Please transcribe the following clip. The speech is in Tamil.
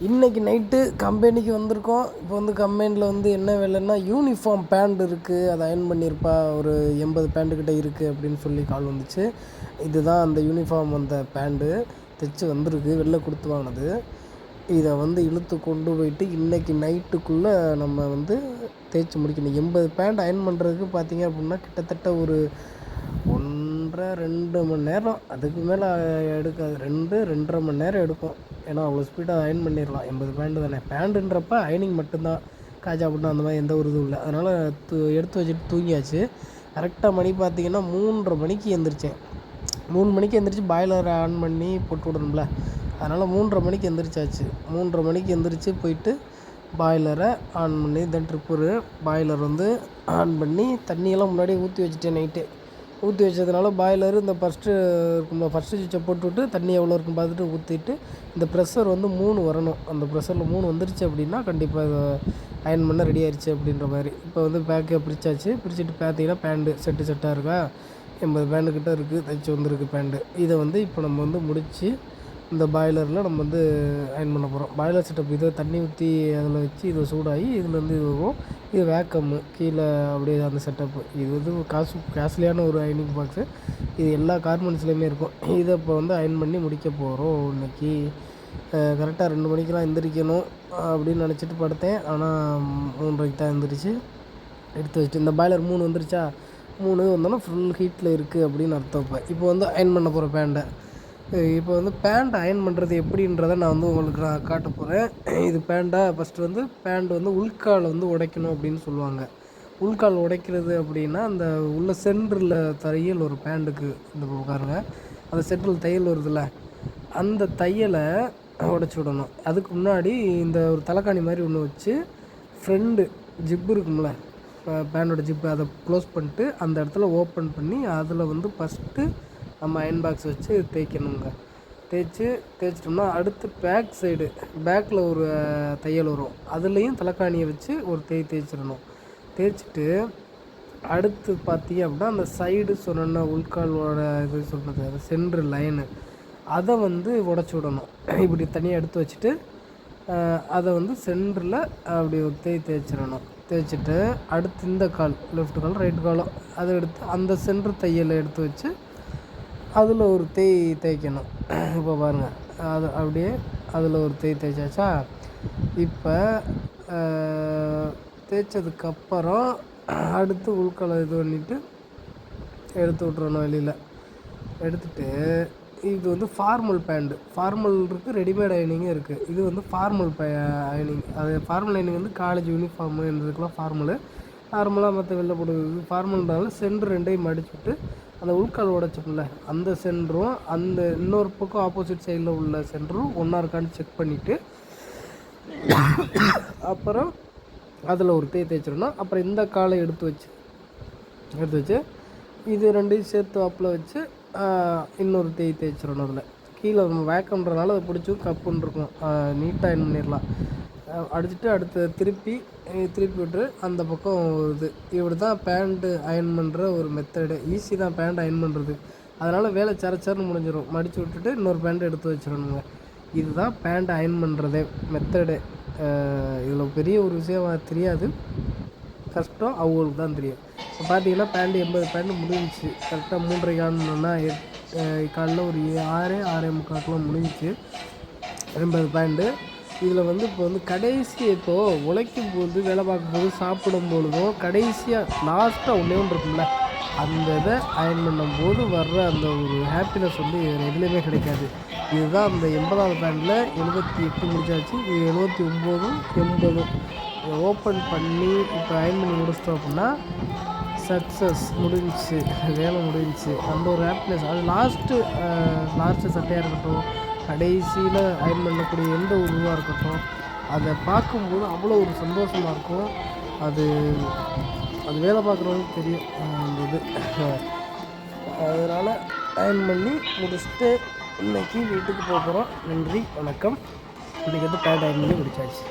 இன்றைக்கி நைட்டு கம்பெனிக்கு வந்திருக்கோம். இப்போ வந்து கம்பெனியில் வந்து என்ன வேலைன்னா யூனிஃபார்ம் பேண்ட் இருக்குது அதை அயர்ன் பண்ணியிருப்பா ஒரு எண்பது பேண்ட்டு கிட்டே இருக்குது அப்படின்னு சொல்லி கால் வந்துச்சு. இதுதான் அந்த யூனிஃபார்ம் அந்த பேண்ட்டு தைச்சு வந்திருக்கு. வெளில கொடுத்து வாங்கினது. இதை வந்து இழுத்து கொண்டு போயிட்டு இன்றைக்கி நைட்டுக்குள்ளே நம்ம வந்து தேய்ச்சி முடிக்கணும். எண்பது பேண்ட் அயர்ன் பண்ணுறதுக்கு பார்த்தீங்க அப்படின்னா கிட்டத்தட்ட ஒரு கிட்டத்தட்ட ரெண்டு மணி நேரம். அதுக்கு மேலே எடுக்காது. ரெண்டு ரெண்டரை மணி நேரம் எடுக்கும். ஏன்னா அவ்வளோ ஸ்பீடாக அயன் பண்ணிடலாம். எண்பது பேண்ட்டு தானே. பேண்ட்டுன்றப்ப அயனிங் மட்டும்தான். காஜா பண்ண அந்த மாதிரி எந்த ஒரு இதுவும் இல்லை. அதனால் தூ எடுத்து வச்சுட்டு தூங்கியாச்சு. கரெக்டாக மணி பார்த்தீங்கன்னா மூன்றரை மணிக்கு எழுந்திரிச்சேன் மூணு மணிக்கு எந்திரிச்சு பாய்லர் ஆன் பண்ணி போட்டு விடணும்ல. அதனால் மூன்றரை மணிக்கு எந்திரிச்சாச்சு. மூன்றரை மணிக்கு எந்திரிச்சு போயிட்டு பாய்லரை ஆன் பண்ணி தென் ட்ரிப்பரு பாய்லர் வந்து ஆன் பண்ணி தண்ணியெல்லாம் முன்னாடியே ஊற்றி வச்சுட்டேன் நைட்டு ஊற்றி வச்சதுனால பாய்லரு இந்த ஃபஸ்ட்டு இருக்கும்ல ஃபஸ்ட்டு சுவிட்சை போட்டுவிட்டு தண்ணி எவ்வளோ இருக்குன்னு பார்த்துட்டு ஊற்றிட்டு இந்த ப்ரெஷர் வந்து மூணு வரணும். அந்த ப்ரெஷரில் மூணு வந்துருச்சு அப்படின்னா கண்டிப்பாக இதை அயன் பண்ண ரெடி ஆயிடுச்சு அப்படின்ற மாதிரி. இப்போ வந்து பேக்கை பிரித்தாச்சு பிரிச்சுட்டு பார்த்தீங்கன்னா பேண்ட்டு செட்டு செட்டாக இருக்கா? எண்பது பேண்டு கிட்ட இருக்குது தைச்சி வந்திருக்கு பேண்ட்டு இதை வந்து இப்போ நம்ம வந்து முடித்து இந்த பாய்லரில் நம்ம வந்து அயன் பண்ண போகிறோம் பாய்லர் செட்டப் இதை தண்ணி ஊற்றி அதில் வச்சு இது சூடாகி இதில் வந்து இது வரும். இது வேக்கம்மு கீழே அப்படியே அந்த செட்டப்பு இது வந்து காசு காஸ்ட்லியான ஒரு அயனிங் பாக்ஸு இது எல்லா கார்மெண்ட்ஸ்லேயுமே இருக்கும். இதை இப்போ வந்து அயன் பண்ணி முடிக்க போகிறோம் இன்றைக்கி கரெக்டாக ரெண்டு மணிக்கெலாம் எந்திரிக்கணும் அப்படின்னு நினச்சிட்டு படுத்தேன். ஆனால் மூன்றரைக்கு தான் எந்திரிச்சு எடுத்து வச்சுட்டு இந்த பாய்லர் மூணு வந்துருச்சா? மூணு வந்தோன்னா ஃபுல் ஹீட்டில் இருக்குது அப்படின்னு அர்த்தம் இப்போ. இப்போ வந்து அயன் பண்ண போகிற பேண்டை இப்போ வந்து பேண்ட் அயன் பண்ணுறது எப்படின்றத நான் வந்து உங்களுக்கு நான் காட்ட போகிறேன் இது பேண்ட்டாக ஃபஸ்ட்டு வந்து பேண்ட் வந்து உள்கால் வந்து உடைக்கணும் அப்படின்னு சொல்லுவாங்க. உள்கால் உடைக்கிறது அப்படின்னா அந்த உள்ள சென்டரில் தையல் ஒரு பேண்ட்டுக்கு இந்த பாருங்க. அந்த சென்டரில் தையல் வருதுல்ல அந்த தையலை உடச்சி விடணும். அதுக்கு முன்னாடி இந்த ஒரு தலைக்காணி மாதிரி ஒன்று வச்சு ஃப்ரெண்டு ஜிப்பு இருக்கும்ல பேண்டோட ஜிப்பு அதை க்ளோஸ் பண்ணிட்டு அந்த இடத்துல ஓப்பன் பண்ணி அதில் வந்து ஃபஸ்ட்டு நம்ம அயன் பாக்ஸ் வச்சு தேய்க்கணுங்க. தேய்ச்சி தேய்ச்சிட்டோம்னா அடுத்து பேக் சைடு பேக்கில் ஒரு தையல் வரும். அதுலேயும் தலைக்காணியை வச்சு ஒரு தேய் தேய்ச்சிடணும். தேய்ச்சிட்டு அடுத்து பார்த்தீங்க அப்படின்னா அந்த சைடு சொன்ன உள்காலோட இது சொல்கிறது அது சென்ட்ரு லைனு அதை வந்து உடச்சி விடணும். இப்படி தனியாக எடுத்து வச்சுட்டு அதை வந்து சென்டரில் அப்படி ஒரு தேய் தேய்ச்சிடணும். தேய்ச்சிட்டு அடுத்து இந்த கால் லெஃப்ட் கால் ரைட் காலும் அதை எடுத்து அந்த சென்ட்ரு தையலை எடுத்து வச்சு அதில் ஒரு தேய் தேய்க்கணும். இப்போ பாருங்கள் அது அப்படியே அதில் ஒரு தேய் தேய்ச்சாச்சா? இப்போ தேய்ச்சதுக்கப்புறம் அடுத்து உள்கலை இது பண்ணிவிட்டு எடுத்து விட்றணும் வெளியில். எடுத்துகிட்டு இது வந்து ஃபார்மல் பேண்ட்டு ஃபார்மல் இருக்குது ரெடிமேட் அயனிங்கும் இருக்குது இது வந்து ஃபார்மல் ப அயனிங் அது ஃபார்மல் அயனிங் வந்து காலேஜ் யூனிஃபார்மு என்றதுக்கெலாம் ஃபார்மலு நார்மலாக மற்ற வெளில போடுறது ஃபார்மல்னால சென்டர் ரெண்டையும் மடிச்சுட்டு அந்த உள்கால் உடச்சோம்ல அந்த சென்டரும் அந்த இன்னொரு பக்கம் ஆப்போசிட் சைடில் உள்ள சென்டரும் ஒன்றா இருக்கான்னு செக் பண்ணிவிட்டு அப்புறம் அதில் ஒரு தேய் தேய்ச்சிடணும். அப்புறம் இந்த காலை எடுத்து வச்சு எடுத்து வச்சு இது ரெண்டையும் சேர்த்து வாப்பில் வச்சு இன்னொரு தேய் தேய்ச்சிடணும் அதில். கீழே நம்ம வேக்கம்ன்றனால அதை பிடிச்சி கப்புன்னு இருக்கும். நீட்டாக என்ன பண்ணிடலாம். அடிச்சுட்டு அடுத்த திருப்பி திருப்பி விட்டு அந்த பக்கம் இது இப்படி தான் பேண்ட்டு அயன் பண்ணுற ஒரு மெத்தடு ஈஸி தான் பேண்ட் அயன் பண்ணுறது அதனால் வேலை சரச்சரன்னு முடிஞ்சிடும் மடித்து விட்டுட்டு இன்னொரு பேண்ட் எடுத்து வச்சிடணுங்க இதுதான் பேண்ட் அயன் பண்ணுறதே மெத்தடு இதில் பெரிய ஒரு விஷயம் தெரியாது. கஷ்டம் அவங்களுக்கு தான் தெரியும். இப்போ பார்த்தீங்கன்னா பேண்ட் எண்பது பேண்ட் முடிஞ்சிச்சு. கரெக்டாக மூன்றரை காலம்னா காலைல ஒரு ஆறு ஆறே முக்காக்கெலாம் முடிஞ்சிச்சு. எண்பது பேண்ட்டு இதில் வந்து இப்போ வந்து கடைசி இப்போது உழைக்கும் போது வேலை பார்க்கும்போது சாப்பிடும் பொழுதும் கடைசியாக லாஸ்ட்டாக ஒன்றே ஒன்று இருக்கும்ல? அந்த இதை அயன் பண்ணும்போது வர்ற அந்த ஒரு ஹாப்பினஸ் வந்து எதுலேயுமே கிடைக்காது. இதுதான் அந்த எண்பதாவது பேண்டில் எழுபத்தி எட்டு முடிச்சாச்சு. இது எழுபத்தி ஒம்போதும் எண்பதும். ஓப்பன் பண்ணி இப்போ அயன் பண்ணி முடிச்சிட்டோம் அப்படின்னா சக்ஸஸ் முடிஞ்சிச்சு. வேலை முடிஞ்சிச்சு. அந்த ஒரு ஹாப்பினஸ் அது லாஸ்ட்டு லாஸ்ட்டு சட்டையாக இருக்கட்டும் கடைசியில் அயன் பண்ணக்கூடிய எந்த ஒரு இதுவாக இருக்கட்டும் அதை பார்க்கும்போது அவ்வளோ ஒரு சந்தோஷமாக இருக்கும். அது அது வேலை பார்க்குறவங்களுக்கு தெரியும் அந்த இது. அதனால் அயன் பண்ணி முடிச்சுட்டு இன்றைக்கி வீட்டுக்கு போகிறோம் நன்றி வணக்கம். இன்றைக்கி வந்து பேண்ட் அயன் பண்ணி முடிச்சாச்சு